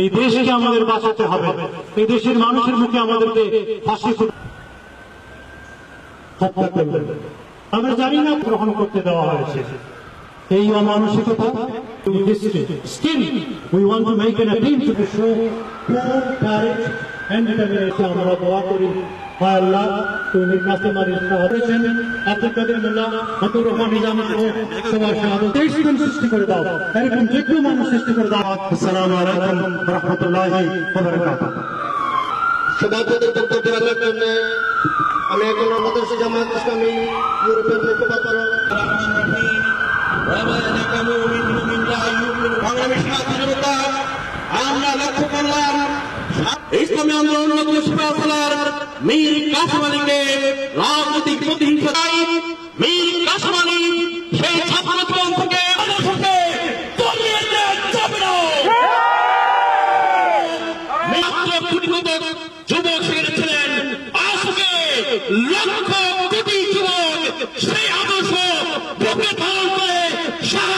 এই দেশকে আমাদের বাঁচাতে হবে। এই দেশের মানুষের মুখে আমাদেরকে ফাঁসি আমরা জানি না গ্রহণ করতে দেওয়া হয়েছে। এই অমানসিকতা still we want to make an appeal to show pure courage and determination আমরা দোয়া করি হয় আল্লাহ তুমি কাছে মারি হয়েছেন আব্দুল কাদের মোল্লা মতুর রহমান নিজামী সবার শাহাদত দেশ তুমি সৃষ্টি করে দাও। এরকম যোগ্য মানুষ সৃষ্টি করে দাও। আসসালামু আলাইকুম রহমতুল্লাহি ওয়া বারাকাতুহু সভাপতির বক্তব্য রাখার জন্য আমি এখন আমাদের জামাত ইসলামী, ইউরোপের মুখপাত্র আমরা লক্ষ্য করলাম, ইসলামী আন্দোলন মীর কাসিম আলীকে রাজনৈতিক প্রতিহিংসায় মীর কাসিম আলী সেই ছাত্র জীবন থেকে যুবক সেখানে আজকে লক্ষ কোটি যুবক সেই আদর্শ ধারণ করে শাহাবাদের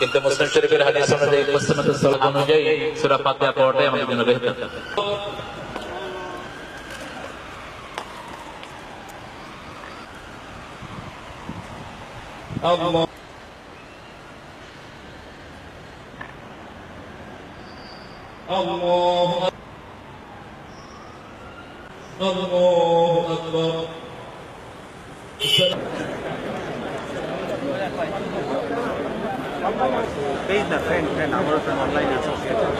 কিন্তু মুসলিম শরীফের হাদিস অনুযায়ী মুসলিমের সলাত অনুযায়ী সূরা ফাতিহা পড়াটাই আমাদের জন্য বেহতর আল্লাহ আল্লাহ আল্লাহ So page the friend, friend, our friend online, it's.